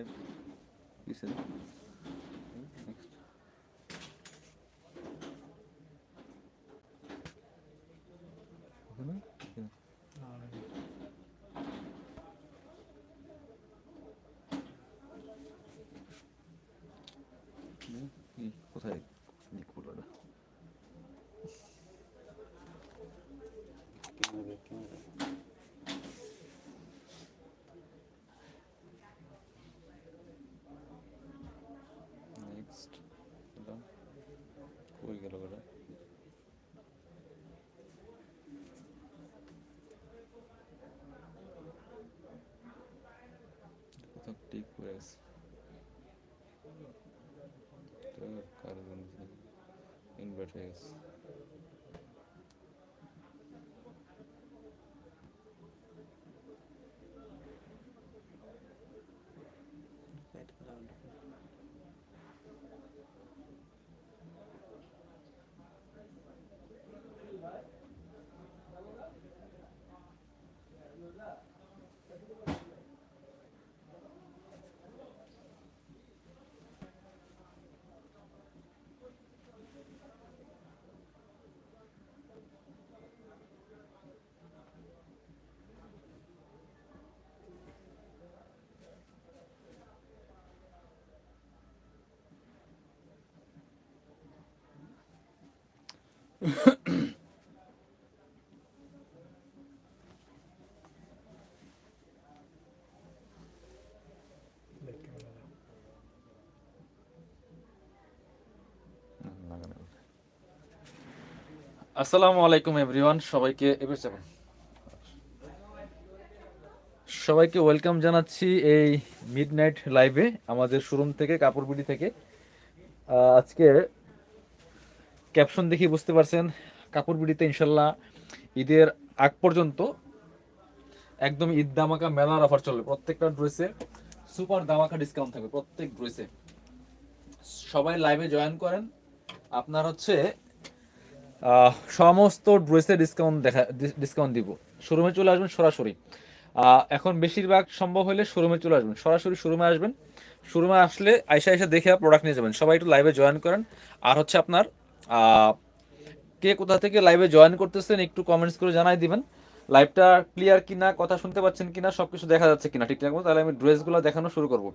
Live face. আসসালামু আলাইকুম everyone, সবাইকে এবার যাবেন। সবাইকে ওয়েলকাম জানাচ্ছি এই মিডনাইট লাইভে, আমাদের শোরুম থেকে কাপড়বিড়ি থেকে। আজকে ক্যাপশন দেখি বুঝতে পারছেন কাপড়বিড়িতে ইনশাল্লাহ ঈদের আগ পর্যন্ত একদম ঈদ দামাকা মেলার অফার চলবে। প্রত্যেকটা ড্রেসে সুপার দামাকা ডিসকাউন্ট থাকবে, প্রত্যেক ড্রেসে সবাই লাইভে জয়েন করেন। আপনার হচ্ছে সমস্ত ড্রেসে ডিসকাউন্ট দেখা ডিসকাউন্ট দিব। শোরুমে চলে আসবেন সরাসরি। এখন বেশিরভাগ সম্ভব হলে শোরুমে চলে আসবেন। সরাসরি শোরুমে আসবেন। শোরুমে আসলে আইসা আইসা দেখে প্রোডাক্ট নিয়ে যাবেন। সবাই একটু লাইভে জয়েন করেন। আর হচ্ছে আপনার কে কোথা থেকে লাইভে জয়েন করতেছেন একটু কমেন্টস করে জানাই দিবেন। লাইভটা ক্লিয়ার কিনা, কথা শুনতে পাচ্ছেন কিনা, সবকিছু দেখা যাচ্ছে কিনা ঠিকঠাক মতো তাহলে আমি ড্রেসগুলো দেখানো শুরু করব।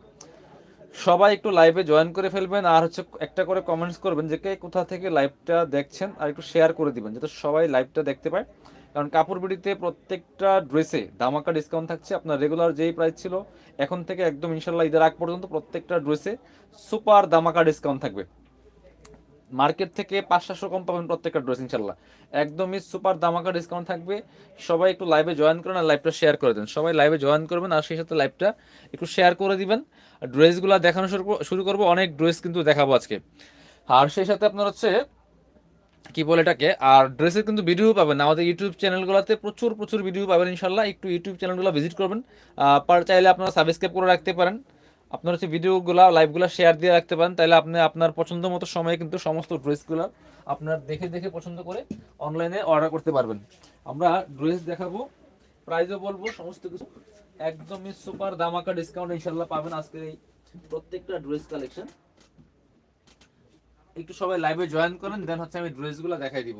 সবাই একটু লাইভে জয়েন করে ফেলবেন, আর হচ্ছে একটা করে কমেন্টস করবেন যে কে কোথা থেকে লাইভটা দেখছেন, আর একটু শেয়ার করে দিবেন, যাতে সবাই লাইভটা দেখতে পায়। কারণ কাপড় বিড়িতে প্রত্যেকটা ড্রেসে ধামাকা ডিসকাউন্ট থাকছে, আপনার রেগুলার যেই প্রাইস ছিল, এখন থেকে একদম ইনশাল্লাহ ঈদের আগ পর্যন্ত প্রত্যেকটা ড্রেসে সুপার ধামাকা ডিসকাউন্ট থাকবে। মার্কেট থেকে পাঁচ সাতশো কম পাবেন প্রত্যেকটা ড্রেস ইনশাল্লাহ একদমই সুপার দামাকা ডিসকাউন্ট থাকবে। সবাই একটু লাইভে জয়েন করেন আর লাইভটা শেয়ার করে দেন। সবাই লাইভে জয়েন করবেন আর সেই সাথে লাইভটা একটু শেয়ার করে দিবেন। আর ড্রেসগুলো দেখানো শুরু কর- শুরু করব। অনেক ড্রেস কিন্তু দেখাবো আজকে। আর সেই সাথে আপনার হচ্ছে, কি বলে এটাকে? আর ড্রেসের কিন্তু ভিডিও পাবেন। আমাদের ইউটিউব চ্যানেলগুলোতে প্রচুর প্রচুর ভিডিও পাবেন ইনশাল্লাহ একটু ইউটিউব চ্যানেলগুলো ভিজিট করবেন। পার চাইলে আপনারা সাবস্ক্রাইব করে রাখতে পারেন। আপনার হচ্ছে ভিডিওগুলো লাইভগুলো শেয়ার দিয়ে রাখতে পারেন তাহলে আপনি আপনার পছন্দ মতো সময়ে কিন্তু সমস্ত ড্রেসগুলো আপনার দেখে দেখে পছন্দ করে অনলাইনে অর্ডার করতে পারবেন। আমরা ড্রেস দেখাবো প্রাইসও বলব, সমস্ত কিছু একদমই সুপার দামাকা ডিসকাউন্ট ইনশাল্লাহ পাবেন আজকের এই প্রত্যেকটা ড্রেস কালেকশন একটু সবাই লাইভে জয়েন করেন দেন হচ্ছে আমি ড্রেসগুলো দেখাই দিব।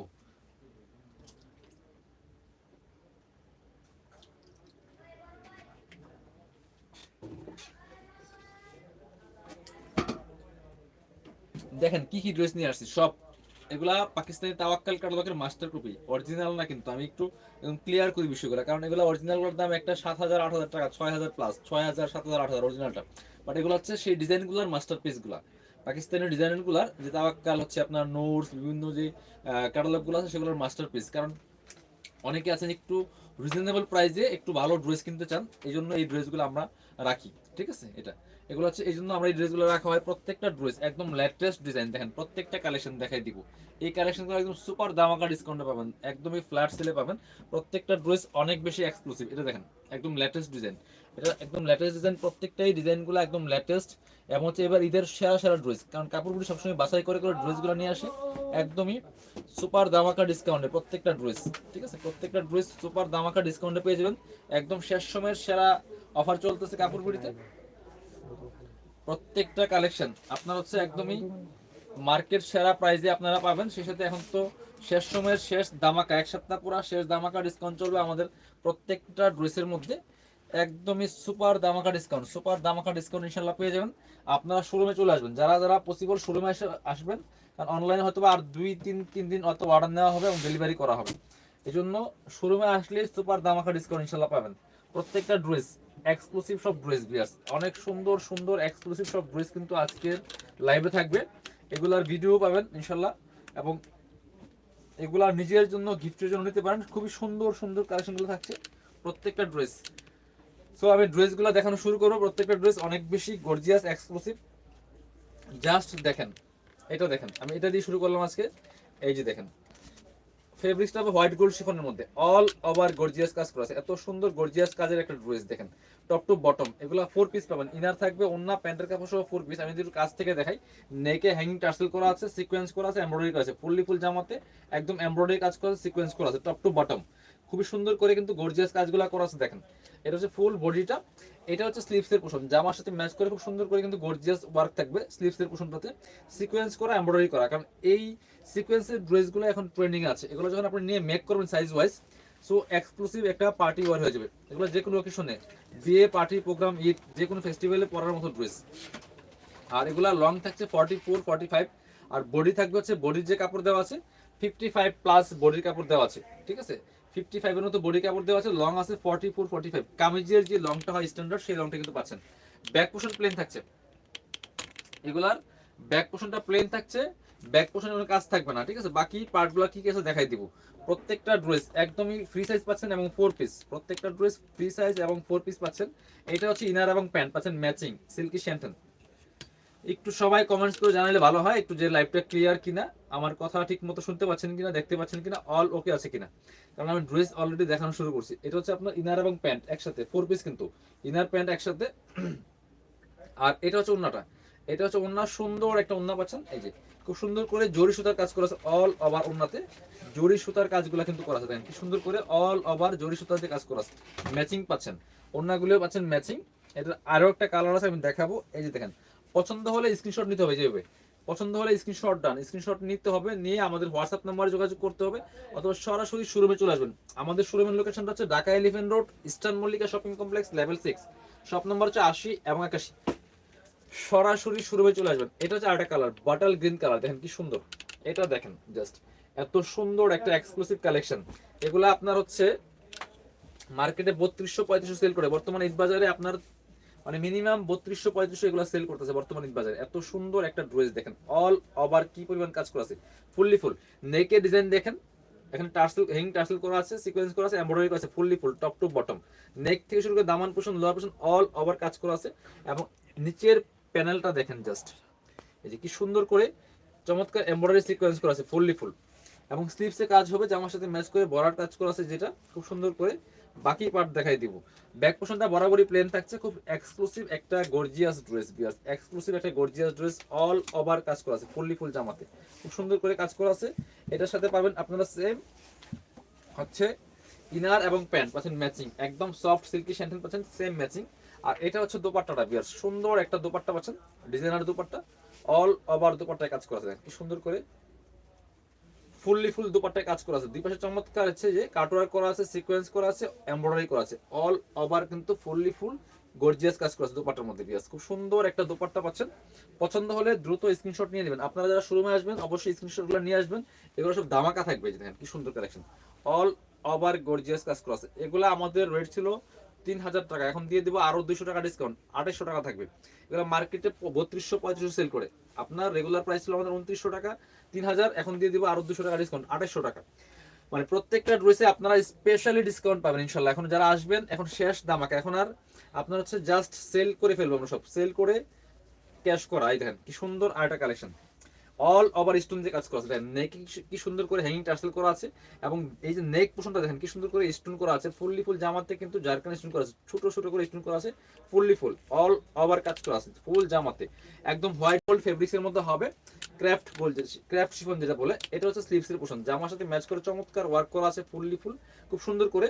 দেখেন কি কি ড্রেস নিয়ে আসছি, সব। এগুলা পাকিস্তানি তাওয়াক্কাল কাটলকের মাস্টার কপি অরিজিনাল না কিন্তু, আমি একটু ক্লিয়ার করি বিষয়গুলো, কারণ এগুলো অরিজিনালগুলোর দাম একটা সাত হাজার, আট হাজার টাকা, ছয় হাজার প্লাস ছয় হাজার, সাত হাজার, আট হাজার অরিজিনালটা বাট এগুলো হচ্ছে সেই ডিজাইনগুলোর মাস্টার পিসগুলা পাকিস্তানি ডিজাইনগুলার যে তাওয়াক্কাল হচ্ছে আপনার নোটস বিভিন্ন যে ক্যাটালগুলো আছে সেগুলোর মাস্টার পিস কারণ অনেকে আছেন একটু রিজনেবল প্রাইসে একটু ভালো ড্রেস কিনতে চান এই জন্য এই ড্রেসগুলো আমরা রাখি। ঠিক আছে? এটা। এগুলো হচ্ছে এই জন্য আমরা এই ড্রেসগুলো রাখা হয় প্রত্যেকটা ড্রেস একদম লেটেস্ট ডিজাইন দেখেন, প্রত্যেকটা কালেকশন দেখাই দিব। এই কালেকশনগুলো একদম সুপার দামাকা ডিসকাউন্টে পাবেন, একদমই ফ্ল্যাট সেলে পাবেন। প্রত্যেকটা ড্রেস অনেক বেশি এক্সক্লুসিভ এটা দেখেন, একদম লেটেস্ট ডিজাইন এটা একদম লেটেস্ট ডিজাইন প্রত্যেকটাই ডিজাইনগুলো একদম লেটেস্ট এবং হচ্ছে এবার ঈদের সেরা সেরা ড্রেস কারণ কাপড়গুলো সবসময় বাছাই করে করে ড্রেসগুলো নিয়ে আসে। একদমই সুপার দামাকা ডিসকাউন্টে প্রত্যেকটা ড্রেস ঠিক আছে? প্রত্যেকটা ড্রেস সুপার দামাকা ডিসকাউন্টে পেয়ে যাবেন। একদম শেষ সময়ের সেরা অফার চলতেছে কাপড়গুলিতে। প্রত্যেকটা কালেকশন আপনার হচ্ছে একদমই মার্কেট সেরা প্রাইজে আপনারা পাবেন। সেই সাথে এখন তো শেষ সময়ের শেষ দামাকা এক সপ্তাহ পুরো শেষ দামাকা ডিসকাউন্ট চলবে আমাদের প্রত্যেকটা ড্রেসের মধ্যে। একদমই super dhamaka discount super dhamaka discount ইনশাল্লাহ পেয়ে যাবেন। আপনারা শোরুমে চলে আসবেন। যারা যারা পসিবল শোরুমে এসে আসবেন, কারণ অনলাইনে হয়তো আর দুই, তিন তিন দিন অত অর্ডার নেওয়া হবে এবং ডেলিভারি করা হবে। এই জন্য শোরুমে আসলে সুপার দামাকা ডিসকাউন্ট ইনশাল্লাহ পাবেন। প্রত্যেকটা ড্রেস এক্সক্লুসিভ সব ড্রেস বিয়ার্স অনেক সুন্দর সুন্দর এক্সক্লুসিভ সব ড্রেস কিন্তু আজকের লাইভে থাকবে। এগুলার ভিডিও পাবেন ইনশাল্লাহ এবং এগুলা নিজের জন্য গিফটের জন্য নিতে পারেন। খুবই সুন্দর সুন্দর কালেকশনগুলো থাকছে প্রত্যেকটা ড্রেস সো আমি ড্রেসগুলো দেখানো শুরু করব। প্রত্যেকটা ড্রেস অনেক বেশি গর্জিয়াস এক্সক্লুসিভ জাস্ট দেখেন, এটা দেখেন। আমি এটা দিয়ে শুরু করলাম আজকে। এই যে দেখেন। ফেব্রিক্সটা হবে হোয়াইট গোল্ড শিফনের মধ্যে। অল ওভার গর্জিয়াস কাজ করা আছে। এত সুন্দর গর্জিয়াস কাজের একটা ড্রেস দেখেন। টপ টু বটম এগুলো ফোর পিস পাবেন। ইনার থাকবে অন্য প্যান্টের কাপড় সহ ফোর পিস আমি যদি কাছ থেকে দেখাই নেকে হ্যাঙ্গিং টার্সেল করা আছে সিকোয়েন্স করা আছে এমব্রয়ডারি করা আছে। ফুললি ফুল জামাতে একদম এমব্রয়ডারি কাজ করা আছে সিকোয়েন্স করা আছে টপ টু বটম খুবই সুন্দর করে কিন্তু গর্জিয়াস কাজগুলো করা আছে, দেখেন। এটা হচ্ছে ফুল বডিটা এটা হচ্ছে স্লিভসের পোষণ জামার সাথে ম্যাচ করে খুব সুন্দর করে কিন্তু গর্জিয়াস ওয়ার্ক থাকবে স্লিভসের পোষণটাতে সিকোয়েন্স করা এমব্রয়ডারি করা। কারণ এই সিকোয়েন্সের ড্রেসগুলো এখন ট্রেন্ডিং আছে। এগুলো যখন আপনি নিয়ে মেক করবেন সাইজ ওয়াইজ সো এক্সক্লুসিভ একটা পার্টি ওয়ার হয়ে যাবে। এগুলো যে কোনো ওকেশনে বিয়ে পার্টি প্রোগ্রাম ঈদ, যে কোনো ফেস্টিভ্যালে পরার মতো ড্রেস আর এগুলো লং থাকছে ফর্টি ফোর ফর্টি ফাইভ আর বডি থাকবে হচ্ছে বডির যে কাপড় দেওয়া আছে ফিফটি ফাইভ প্লাস বডির কাপড় দেওয়া আছে। ঠিক আছে? ফিফটি ফাইভের মতো বডি কাপড় দেওয়া আছে লং আছে ফর্টি ফোর ফর্টি ফাইভ কামিজের যে লংটা হয় স্ট্যান্ডার্ড সেই লংটা কিন্তু পাচ্ছেন। ব্যাক পোর্শন প্লেন থাকছে। এগুলার ব্যাক পোর্শনটা প্লেন থাকছে ব্যাক পোর্শনে কোনো কাজ থাকবে না, ঠিক আছে? বাকি পার্টগুলো কি কি আছে দেখাই দিব। প্রত্যেকটা ড্রেস একদমই ফ্রি সাইজ পাচ্ছেন এবং ফোর পিস প্রত্যেকটা ড্রেস ফ্রি সাইজ এবং ফোর পিস পাচ্ছেন। এটা হচ্ছে ইনার এবং প্যান্ট পাচ্ছেন ম্যাচিং সিল্কি শ্যান্টেন একটু সবাই কমেন্টস করে জানালে ভালো হয়, একটু যে লাইভটা ক্লিয়ার কিনা, আমার কথা ঠিক মতো শুনতে পাচ্ছেন কিনা, দেখতে পাচ্ছেন কিনা অল ওকে আছে কিনা। কারণ আমি ড্রেস অলরেডি দেখানো শুরু করছি। এটা হচ্ছে আপনার ইনার এবং প্যান্ট একসাথে ফোর পিস কিন্তু ইনার প্যান্ট একসাথে, আর এটা হচ্ছে ওন্নাটা। এটা হচ্ছে ওন্না, সুন্দর একটা ওন্না পাচ্ছেন, এই যে, খুব সুন্দর করে জরি সুতার কাজ করা আছে অল ওভার ওন্নাতে। জরি সুতার কাজগুলো কিন্তু করা আছে, দেখেন কি সুন্দর করে অল ওভার জরি সুতার দিয়ে কাজ করা আছে ম্যাচিং পাচ্ছেন। ওন্নাগুলিও পাচ্ছেন ম্যাচিং এটা আরও একটা কালার আছে, আমি দেখাবো। এই যে দেখেন পছন্দ হলে স্ক্রিনশট নিতে হবে যেভাবে পছন্দ হলে স্ক্রিনশট ডান স্ক্রিনশট নিতে হবে, নিয়ে আমাদের হোয়াটসঅ্যাপ নাম্বারে যোগাযোগ করতে হবে, অথবা সরাসরি শোরুমে চলে আসবেন। আমাদের শোরুমের লোকেশনটা হচ্ছে Dhaka elephant road eastern Mallika shopping complex level six shop number হচ্ছে আশি এবং একাশি। সরাসরি শোরুমে চলে আসবেন। এটা হচ্ছে আরেকটা কালার বাটাল গ্রিন কালার দেখেন কি সুন্দর। এটা দেখেন জাস্ট এত সুন্দর একটা এক্সক্লুসিভ কালেকশন এগুলা আপনার হচ্ছে মার্কেটে বত্রিশশো পঁয়ত্রিশশো সেল করে। বর্তমানে ঈদ বাজারে আপনার মানে মিনিমাম বত্রিশশো, পঁয়ত্রিশশো এগুলো সেল করতেছে বর্তমানে বাজারে। এত সুন্দর একটা ড্রেস দেখেন। অল ওভার কি পরিমাণ কাজ করা আছে? ফুললি ফুল নেকে ডিজাইন দেখেন। এখানে টার্সেল হেং টার্সেল করা আছে সিকোয়েন্স করা আছে এমব্রয়ডারি করা আছে fully full top to bottom neck থেকে শুরু করে দামান পোষণ লোয়ার পোষণ অল ওভার কাজ করা আছে। এবং নিচের প্যানেলটা দেখেন জাস্ট এই যে কি সুন্দর করে চমৎকার এমব্রয়ডারি সিকোয়েন্স করা আছে ফুললি ফুল এবং স্লিপসে কাজ হবে জামার সাথে ম্যাচ করে বরার কাজ করা আছে যেটা, খুব সুন্দর করে। বাকি পার্ট দেখাই দিব। ব্যাক পোর্শনটা বরাবরই প্লেন থাকছে, খুব এক্সক্লুসিভ একটা গর্জিয়াস ড্রেস বিয়াস এক্সক্লুসিভ একটা গর্জিয়াস ড্রেস অল ওভার কাজ করা আছে ফুললি ফুল জামাতে। খুব সুন্দর করে কাজ করা আছে। এটার সাথে পাবেন আপনারা সেম হচ্ছে ইনার এবং প্যান্ট পাচ্ছেন ম্যাচিং একদম সফট সিল্কি শ্যান্টেন পাচ্ছেন সেম ম্যাচিং আর এটা হচ্ছে দোপাট্টাটা বিয়ার সুন্দর একটা দোপাট্টা পাচ্ছেন ডিজাইনার দোপাট্টা। অল ওভার দোপাট্টায় কাজ করা আছে। কি সুন্দর করে ফুললি ফুল দোপাট্টায় কাজ করা আছে। দুই পাশে চমৎকার আছে যে কাটওয়ার্ক করা আছে সিকোয়েন্স করা আছে এমব্রয়ডারি করা আছে। অল ওভার কিন্তু ফুললি ফুল গর্জিয়াস কাজ করা আছে দোপাট্টার মধ্যে বিয়াস খুব সুন্দর একটা দোপাট্টা পাচ্ছেন। পছন্দ হলে দ্রুত স্ক্রিনশট নিয়ে নেবেন। আপনারা যারা শোরুমে আসবেন, অবশ্যই স্ক্রিনশটগুলো নিয়ে আসবেন। এগুলো সব দামাকা থাকবে যে দেখেন, কি সুন্দর কালেকশন অল ওভার গর্জিয়াস কাজ করা আছে। এগুলো আমাদের রেট ছিল তিন হাজার টাকা। এখন দিয়ে দিব আরও দুইশো টাকা ডিসকাউন্ট আঠাইশশো টাকা থাকবে। এগুলো মার্কেটে বত্রিশশো পঁয়ত্রিশশো সেল করে। আপনার রেগুলার প্রাইস ছিল আমাদের উনত্রিশশো টাকা তিন হাজার এখন দিয়ে দিব আরও দুশো টাকা ডিসকাউন্ট আঠাইশশো টাকা। মানে প্রত্যেকটা ড্রেসে আপনারা স্পেশালি ডিসকাউন্ট পাবেন ইনশাল্লাহ। এখন যারা আসবেন, এখন শেষ দামাকা এখন আর আপনার হচ্ছে জাস্ট সেল করে ফেলব আমরা সব। সেল করে ক্যাশ করা, এই দেখেন, কি সুন্দর আরেকটা কালেকশন অল ওভার স্টোন দিয়ে কাজ করা আছে। নেক কি সুন্দর করে হ্যাঙ্গিং টার্সেল করা আছে এবং এই যে নেক পোষণটা দেখেন, কি সুন্দর করে স্টোন করা আছে। ফুললি ফুল জামাতে কিন্তু জারকান স্টোন করা আছে। ছোট ছোট করে স্টোন করা আছে। ফুললি ফুল অল ওভার কাজ করা আছে। ফুল জামাতে। একদম হোয়াইট গোল্ড ফেব্রিক্সের মধ্যে হবে ক্রাফট গোল্ড ক্রাফট শিফন যেটা বলে, এটা হচ্ছে স্লিভসের পোষণ জামার সাথে ম্যাচ করে চমৎকার ওয়ার্ক করা আছে ফুললি ফুল খুব সুন্দর করে।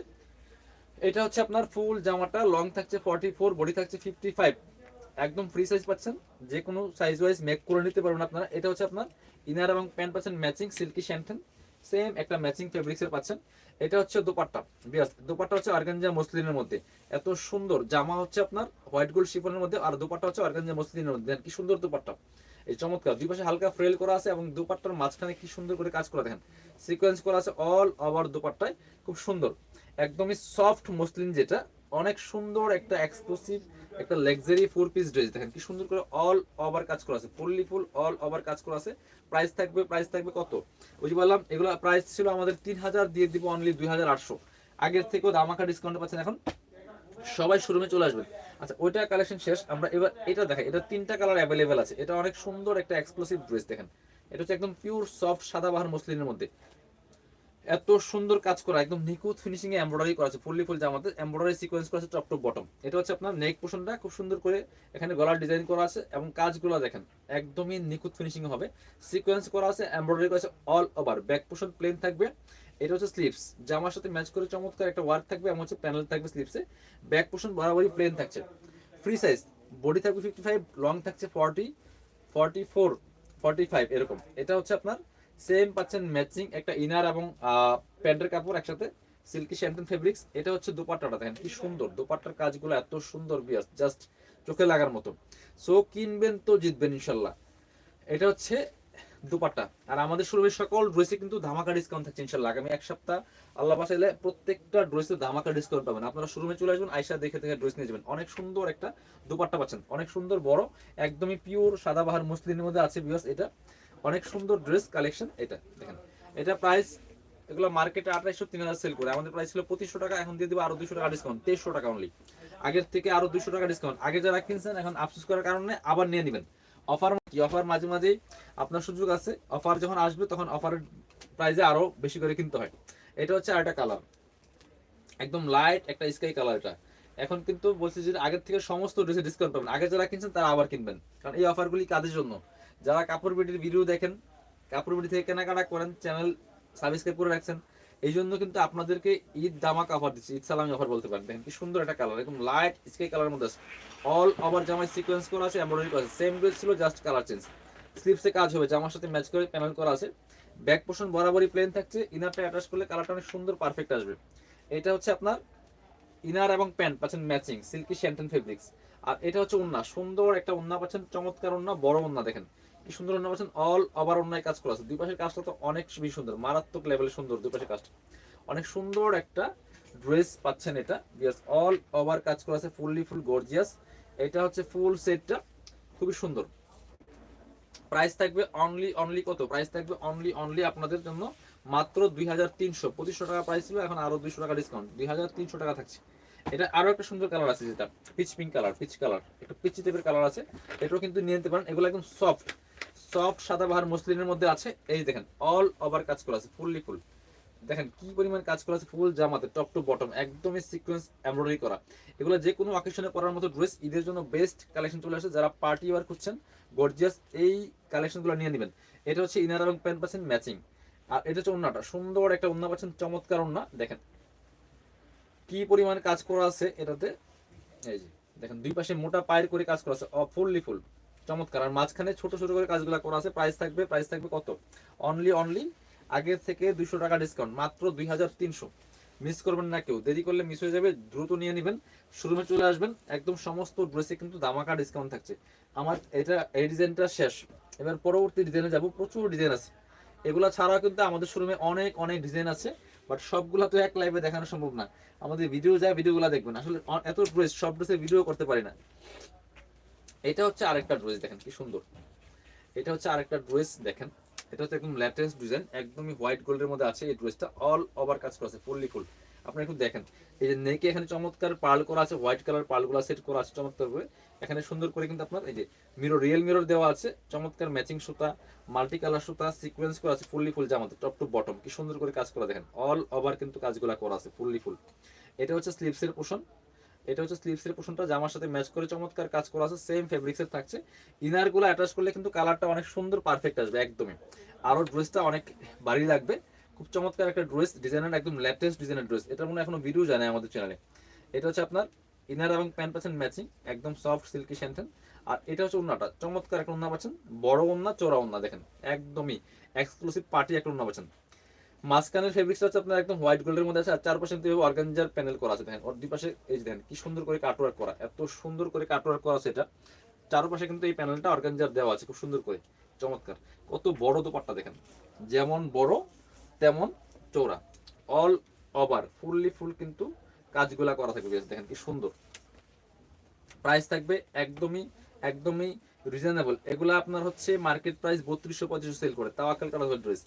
এটা হচ্ছে আপনার ফুল জামাটা লং থাকছে ফর্টি ফোর বডি থাকছে ফিফটি ফাইভ একদম ফ্রি সাইজ পাচ্ছেন। যে কোনো সাইজ ওয়াইজ মেক করে নিতে পারবেন আপনারা। এটা হচ্ছে আপনার ইনার এবং প্যান্ট পাচ্ছেন ম্যাচিং সিল্কি শ্যান্টেন সেম একটা ম্যাচিং ফেব্রিক্সের পাচ্ছেন। এটা হচ্ছে দোপাট্টা। বিয়াস, দোপাট্টা হচ্ছে অর্গানজা মসলিনের মধ্যে। এত সুন্দর। জামা হচ্ছে আপনার হোয়াইট গোল্ড শিফনের মধ্যে আর দোপাট্টা হচ্ছে অর্গানজা মসলিনের মধ্যে। কি সুন্দর দোপাট্টা। এই চমৎকার। দুই পাশে হালকা ফ্রেল করা আছে এবং দোপাট্টার মাঝখানে কি সুন্দর করে কাজ করা দেখেন। সিকোয়েন্স করা আছে অল ওভার দোপাট্টায়। খুব সুন্দর। একদমই সফট মসলিন যেটা অনেক সুন্দর একটা এক্সক্লুসিভ একটা লাক্সারি ফোর পিস ড্রেস দেখেন কি সুন্দর করে অল ওভার কাজ করা আছে। ফুললি ফুল অল ওভার কাজ করা আছে। প্রাইস থাকবে প্রাইস থাকবে কত? ওই যে বললাম, এগুলো প্রাইস ছিল আমাদের তিন হাজার, দিয়ে দিব অনলি দুই হাজার আটশো। আগের থেকেও দামাকা ডিসকাউন্ট পাচ্ছেন এখন। সবাই শোরুমে চলে আসবেন। আচ্ছা ওইটা কালেকশন শেষ। আমরা এবার এটা দেখাই। এটা তিনটা কালার অ্যাভেলেবেল আছে। এটা অনেক সুন্দর একটা এক্সক্লুসিভ ড্রেস দেখেন। এটা হচ্ছে একদম পিওর সফট সাদাবাহার মসলিনের মধ্যে। এত সুন্দর কাজ করা, একদম নিখুঁত ফিনিশিং এ এমব্রয়ডারি করা আছে ফুললি ফুল জামাতে এমব্রয়ডারি সিকোয়েন্স করা আছে টপ টপ বটম এটা হচ্ছে আপনার নেক পোর্শনটা খুব সুন্দর করে এখানে গলার ডিজাইন করা আছে এবং কাজগুলো দেখেন, একদমই নিখুঁত ফিনিশিং হবে। সিকোয়েন্স করা আছে এমব্রয়ডারি করা আছে all over back portion plain থাকবে। এটা হচ্ছে স্লিপস জামার সাথে ম্যাচ করে চমৎকার একটা ওয়ার্ক থাকবে এবং হচ্ছে প্যানেল থাকবে স্লিপসে ব্যাক পোর্শন বরাবরই প্লেন থাকছে। ফ্রি সাইজ বডি থাকবে ফিফটি ফাইভ লং থাকছে forty forty four forty five এরকম। এটা হচ্ছে আপনার সেম পাচ্ছেন ম্যাচিং একটা ইনার এবং প্যান্টের কাপড় একসাথে সিল্কি শ্যাম্পেন ফেব্রিক্স এটা হচ্ছে দোপাট্টাটা, দেখেন কি সুন্দর। দোপাট্টার কাজগুলো এত সুন্দর বিয়াস জাস্ট চোখে লাগার মতো। সো কিনবেন তো জিতবেন ইনশাল্লাহ। এটা হচ্ছে দুপাট্টা। আর আমাদের শোরুমের সকল ড্রেসে কিন্তু ধামাকা ডিসকাউন্ট থাকছে ইনশাল্লাহ। আগামী এক সপ্তাহ আল্লাহ বাসাইলে প্রত্যেকটা ড্রেসে ধামাকা ডিসকাউন্ট পাবেন। আপনারা শোরুমে চলে আসবেন আইসা দেখে দেখে ড্রেস নিয়ে যাবেন। অনেক সুন্দর একটা দুপাট্টা পাচ্ছেন। অনেক সুন্দর বড়, একদমই পিওর সাদাবাহার মুসলিমের মধ্যে আছে বিকজ এটা। অনেক সুন্দর ড্রেস কালেকশন এটা, দেখেন। এটা প্রাইস এগুলো মার্কেটে আঠাইশো, তিন হাজার সেল করে। আমাদের প্রাইস ছিল পঁচিশশো টাকা, এখন দিয়ে দেবো আরও দুশো টাকা ডিসকাউন্ট তেইশশো টাকা অনলি আগের থেকে আরও দুশো টাকা ডিসকাউন্ট আগে যারা কিনছেন, এখন আফসোস করার কারণে আবার নিয়ে নেবেন। অফার কি অফার মাঝে মাঝেই আপনার সুযোগ আছে। অফার যখন আসবে, তখন অফারের প্রাইসে আরও বেশি করে কিনতে হয়। এটা হচ্ছে আরেকটা কালার একদম লাইট একটা স্কাই কালার এটা। এখন কিন্তু বলছি যে আগের থেকে সমস্ত ড্রেসে ডিসকাউন্ট পাবেন। আগে যারা কিনছেন, তারা আবার কিনবেন। কারণ এই অফারগুলি কাদের জন্য? যারা কাপড় বিটির ভিডিও দেখেন, কাপড় বিটি থেকে কেনাকাটা করেন চ্যানেল সাবস্ক্রাইব করে রাখছেন, এই জন্য কিন্তু আপনাদেরকে ঈদ দামাক অফার দিচ্ছি, ঈদ সালামি অফার বলতে পারেন। দেখেন কি সুন্দর একটা কালার একদম লাইট স্কাই কালারের মধ্যে আছে। অল ওভার জামায় সিকোয়েন্স করা আছে এমব্রয়ডারি করা আছে। সেম ড্রেস ছিল জাস্ট কালার চেঞ্জ স্লিপসে কাজ হবে, জামার সাথে ম্যাচ করে প্যানেল করা আছে। ব্যাক পোর্শন বরাবরই প্লেন থাকছে ইনারটা অ্যাটাচ করলে কালারটা অনেক সুন্দর পারফেক্ট আসবে। এটা হচ্ছে আপনার ইনার এবং প্যান্ট পাচ্ছেন ম্যাচিং সিল্কি শ্যান্টেন ফেব্রিক্স আর এটা হচ্ছে উন্না সুন্দর একটা উন্না পাচ্ছেন, চমৎকার উন্না বড় উন্না দেখেন। সুন্দর উন্না পাচ্ছেন অল ওভার উন্নায় কাজ করা আছে। দুই পাশের কাজটা তো অনেক বেশি সুন্দর, মারাত্মক লেভেলে সুন্দর দুই পাশের কাজটা। অনেক সুন্দর একটা ড্রেস পাচ্ছেন এটা। বিকজ অল ওভার কাজ করা আছে ফুললি ফুল গর্জিয়াস এটা হচ্ছে ফুল সেটটা খুবই সুন্দর। প্রাইস থাকবে অনলি অনলি কত? প্রাইস থাকবে অনলি অনলি আপনাদের জন্য মাত্র দুই হাজার তিনশো। পঁচিশশো টাকা প্রাইস ছিল, এখন আরও দুইশো টাকা ডিসকাউন্ট দুই হাজার তিনশো টাকা থাকছে। এটা আরও একটা সুন্দর কালার আছে যেটা। Peach pink colour peach colour একটু পিচি টাইপের কালার আছে। এটাও কিন্তু নিয়ে নিতে পারেন। এগুলো একদম সফট সফট সাদাবাহার মসলিনের মধ্যে আছে। এই দেখেন অল ওভার কাজ করা আছে ফুললি ফুল দেখেন কি পরিমাণ কাজ করা আছে ফুল জামাতে টপ টু বটম একদমই সিকোয়েন্স এমব্রয়ডারি করা। এগুলো যে কোনো অকেশনে পরার মতো ড্রেস ঈদের জন্য বেস্ট কালেকশন চলে আসে। যারা পার্টি ওয়ার খুঁজছেন গর্জিয়াস এই কালেকশনগুলো নিয়ে নেবেন। এটা হচ্ছে ইনার এবং প্যান্ট পাচ্ছেন ম্যাচিং আর এটা হচ্ছে ওন্নাটা সুন্দর একটা ওন্না পাচ্ছেন, চমৎকার ওন্না দেখেন কি পরিমাণ কাজ করা আছে এটাতে। এই যে, দেখেন দুই পাশে মোটা পায়ের করে কাজ করা আছে ফুললি ফুল চমৎকার। আর মাঝখানে ছোট ছোট করে কাজগুলো করা আছে। প্রাইস থাকবে প্রাইস থাকবে কত? অনলি অনলি আগের থেকে দুইশো টাকা ডিসকাউন্ট মাত্র দুই হাজার তিনশো। মিস করবেন না কেউ। দেরি করলে মিস হয়ে যাবে, দ্রুত নিয়ে নেবেন। শোরুমে চলে আসবেন। একদম সমস্ত ড্রেসে কিন্তু দামাকা ডিসকাউন্ট থাকছে। আমার এটা, এই ডিজাইনটা শেষ। এবার পরবর্তী ডিজাইনে যাব। প্রচুর ডিজাইন আছে। এগুলা ছাড়াও কিন্তু আমাদের শোরুমে অনেক অনেক ডিজাইন আছে। বাট সবগুলা তো এক লাইভে দেখানো সম্ভব না। আমাদের ভিডিও যায় ভিডিওগুলো দেখবেন। আসলে এত ড্রেস সব ড্রেসের ভিডিও করতে পারি না। এটা হচ্ছে আরেকটা ড্রেস, দেখেন কি সুন্দর। এটা হচ্ছে আরেকটা ড্রেস, দেখেন। এটা হচ্ছে একদম লেটেস্ট ডিজাইন একদমই হোয়াইট গোল্ডের মধ্যে আছে এই ড্রেসটা অল ওভার কাজ করা আছে ফুললি ফুল আপনি একটু দেখেন, এই যে নেকে এখানে চমৎকার পার্ল করা আছে হোয়াইট কালার পার্লগুলো সেট করা আছে চমৎকার করে এখানে সুন্দর করে কিন্তু আপনার এই যে মিরর রিয়েল মিরর দেওয়া আছে, চমৎকার ম্যাচিং সুতা মাল্টি কালার সুতা সিকোয়েন্স করা আছে ফুললি ফুল জামাতে টপ টু বটম কি সুন্দর করে কাজ করা, দেখেন। অল ওভার কিন্তু কাজগুলো করা আছে ফুললি ফুল এটা হচ্ছে স্লিপসের পোষণ এটা হচ্ছে স্লিপসের পোষণটা জামার সাথে ম্যাচ করে চমৎকার কাজ করা আছে সেম ফেব্রিক্সের থাকছে। ইনারগুলো অ্যাটাচ করলে কিন্তু কালারটা অনেক সুন্দর পারফেক্ট আসবে, একদমই। আরও ড্রেসটা অনেক ভারী লাগবে। খুব চমৎকার একটা ড্রেস ডিজাইনার একদম লেটেস্ট ডিজাইনের ড্রেস এটা মনে এখনও ভিডিও জানায় আমাদের চ্যানেলে এটা হচ্ছে আপনার ইনার এবং প্যান্ট পাচ্ছেন ম্যাচিং একদম সফট সিল্কি শ্যান্টেন আর এটা হচ্ছে ওনাটা চমৎকার একটা ওন্না পাচ্ছেন, বড় ওন্না চোরা ওন্না দেখেন। একদমই এক্সক্লুসিভ পার্টি একটা ওন্না পাচ্ছেন। মাঝখানের ফেব্রিক্সটা হচ্ছে আপনার একদম হোয়াইট গোল্ডের মধ্যে আছে, আর চারপাশে কিন্তু অর্গানজার প্যানেল করা আছে। দেখেন, ওর দুই পাশে এই দেখেন, কি সুন্দর করে কাটওয়ার্ক করা, এত সুন্দর করে কাটওয়ার্ক করা আছে এটা। চারপাশে কিন্তু এই প্যানেলটা অর্গানজার দেওয়া আছে, খুব সুন্দর করে, চমৎকার। কত বড় দোপাট্টা দেখেন, যেমন বড়, তেমন চৌড়া অল ওভার ফুললি ফুল কিন্তু কাজগুলা করা থাকবে দেখেন কি সুন্দর। প্রাইস থাকবে একদমই একদমই রিজনেবল এগুলো আপনার হচ্ছে মার্কেট প্রাইস বত্রিশশো পঁচিশশো সেল করে। তাওয়াক্কাল কাটা ড্রেস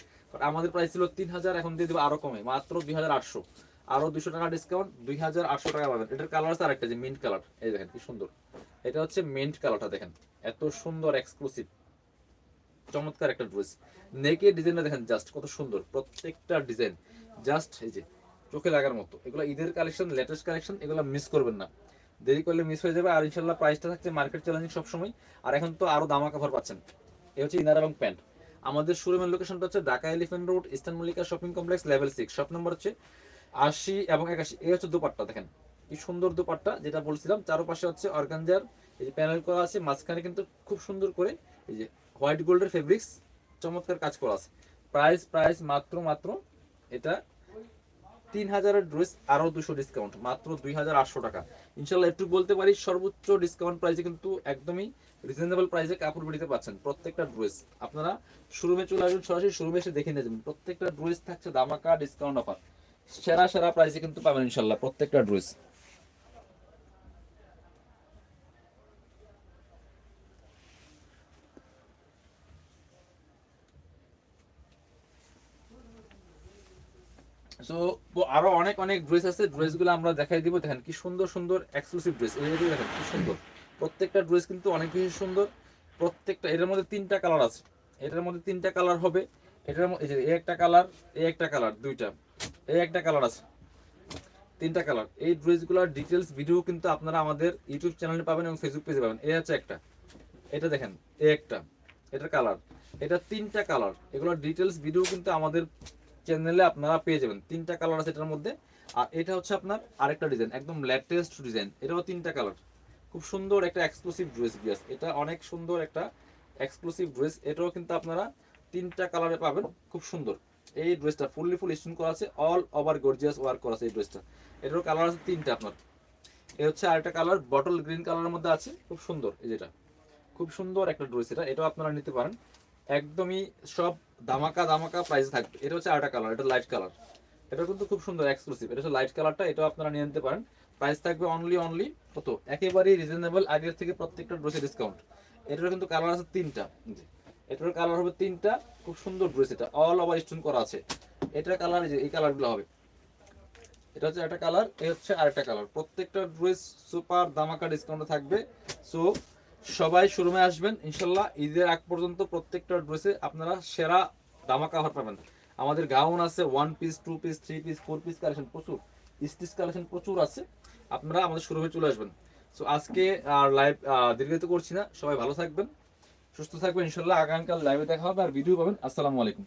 আমাদের প্রাইস ছিল তিন হাজার এখন দিয়ে দেবো আরও কমে। মাত্র দুই হাজার আটশো। আরও দুশো টাকা ডিসকাউন্ট দুই হাজার আটশো টাকা পাবেন এটার কালার আছে আরেকটা, যে মিন্ট কালার এই দেখেন, কি সুন্দর। এটা হচ্ছে মিন্ট কালারটা দেখেন। এত সুন্দর এক্সক্লুসিভ চমৎকার একটা ড্রেস নেকের ডিজাইনটা দেখেন জাস্ট কত সুন্দর। প্রত্যেকটা ডিজাইন জাস্ট এই যে, চোখে লাগার মতো। এগুলো ঈদের কালেকশন লেটেস্ট কালেকশন এগুলো মিস করবেন না। দেরি করলে মিস হয়ে যাবে। আর ইনশাল্লাহ প্রাইসটা থাকছে মার্কেট চ্যালেঞ্জিং সবসময়। আর এখন তো আরও দামা কাভার পাচ্ছেন। এই হচ্ছে ইনার এবং প্যান্ট আমাদের শোরুমের লোকেশনটা হচ্ছে Dhaka elephant road eastern Mallika shopping complex level six shop number হচ্ছে আশি এবং একাশি। এই হচ্ছে দুপাট্টা, দেখেন। কি সুন্দর দুপাট্টা, যেটা বলছিলাম। চারপাশে হচ্ছে অর্গানজার এই যে প্যানেল করা আছে, মাঝখানে কিন্তু খুব সুন্দর করে এই যে হোয়াইট গোল্ডের ফেব্রিক্স চমৎকার কাজ করা আছে। প্রাইস প্রাইস মাত্র মাত্র এটা তিন হাজারের ড্রেস আরও দুশো ডিসকাউন্ট মাত্র দুই হাজার আটশো টাকা। ইনশাল্লাহ একটু বলতে পারি, সর্বোচ্চ ডিসকাউন্ট প্রাইসে কিন্তু একদমই রিজনেবল প্রাইসে কাপড় বেরিতে পাচ্ছেন প্রত্যেকটা ড্রেস। আপনারা শোরুমে চলে আসবেন সরাসরি শোরুমে এসে দেখে নিয়ে যাবেন। প্রত্যেকটা ড্রেস থাকছে দামাকা ডিসকাউন্ট অফার সেরা সেরা প্রাইসে কিন্তু পাবেন ইনশাল্লাহ প্রত্যেকটা ড্রেস সো আরও অনেক অনেক ড্রেস আছে। ড্রেসগুলো আমরা দেখাই দিব। দেখেন কি সুন্দর সুন্দর এক্সক্লুসিভ ড্রেস এই দেখেন কি সুন্দর। প্রত্যেকটা ড্রেস কিন্তু অনেক বেশি সুন্দর। প্রত্যেকটা, এটার মধ্যে তিনটা কালার আছে। এটার মধ্যে তিনটা কালার হবে। এটার এই যে এই একটা কালার এই একটা কালার দুইটা। এই একটা কালার আছে। তিনটা কালার এই ড্রেসগুলোর ডিটেলস ভিডিও কিন্তু আপনারা আমাদের ইউটিউব চ্যানেলে পাবেন এবং ফেসবুক পেজে পাবেন। এই হচ্ছে একটা। এটা দেখেন, এই একটা। এটার কালার এটা তিনটা কালার এগুলোর ডিটেলস ভিডিও কিন্তু আমাদের চ্যানেলে আপনারা পেয়ে যাবেন। তিনটা কালার আছে এটার মধ্যে। আর এটা হচ্ছে আপনার আরেকটা ডিজাইন একদম লেটেস্ট ডিজাইন এটাও তিনটা কালার খুব সুন্দর একটা এক্সক্লুসিভ ড্রেস বিয়াস এটা অনেক সুন্দর একটা এক্সক্লুসিভ ড্রেস এটাও কিন্তু আপনারা তিনটা কালারে পাবেন। খুব সুন্দর। এই ড্রেসটা ফুললি ফুল স্টোন করা আছে। অল ওভার গর্জিয়াস ওয়ার্ক করা আছে এই ড্রেসটা এটারও কালার আছে তিনটা আপনার। এ হচ্ছে আরেকটা কালার বটল গ্রিন কালারের মধ্যে আছে। খুব সুন্দর এই যেটা। খুব সুন্দর একটা ড্রেস এটা। এটাও আপনারা নিতে পারেন। একদমই সব দামাকা দামাকা প্রাইস থাকবে। এটা হচ্ছে আরেকটা কালার এটা লাইট কালার এটা কিন্তু খুব সুন্দর এক্সক্লুসিভ এটা লাইট কালারটা এটাও আপনারা নিয়ে নিতে পারেন। প্রাইস থাকবে অনলি অনলি কত? একেবারেই রিজনেবল আগের থেকে প্রত্যেকটা ড্রেসে ডিসকাউন্ট এটার কিন্তু কালার আছে তিনটা। জি। এটার কালার হবে তিনটা। খুব সুন্দর ড্রেস এটা। অল ওভার স্টোন করা আছে। এটার কালার এই কালারগুলো হবে। এটা হচ্ছে একটা কালার এই হচ্ছে আরেকটা কালার প্রত্যেকটা ড্রেস সুপার দামাকা ডিসকাউন্টে থাকবে। সো সবাই শোরুমে আসবেন। ইনশাল্লাহ ঈদের আগ পর্যন্ত প্রত্যেকটা ড্রেসে আপনারা সেরা দামাকা অফার পাবেন। আমাদের গাউন আছে one piece two piece three piece four piece collection প্রচুর। স্টিচ কালেকশন প্রচুর আছে। আপনারা আমাদের শোরুমে চলে আসবেন। সো আজকে আর লাইভ দীর্ঘায়িত করছি না। সবাই ভালো থাকবেন, সুস্থ থাকবেন। ইনশাল্লাহ আগামীকাল লাইভে দেখা হবে আর ভিডিও পাবেন। আসসালামু আলাইকুম।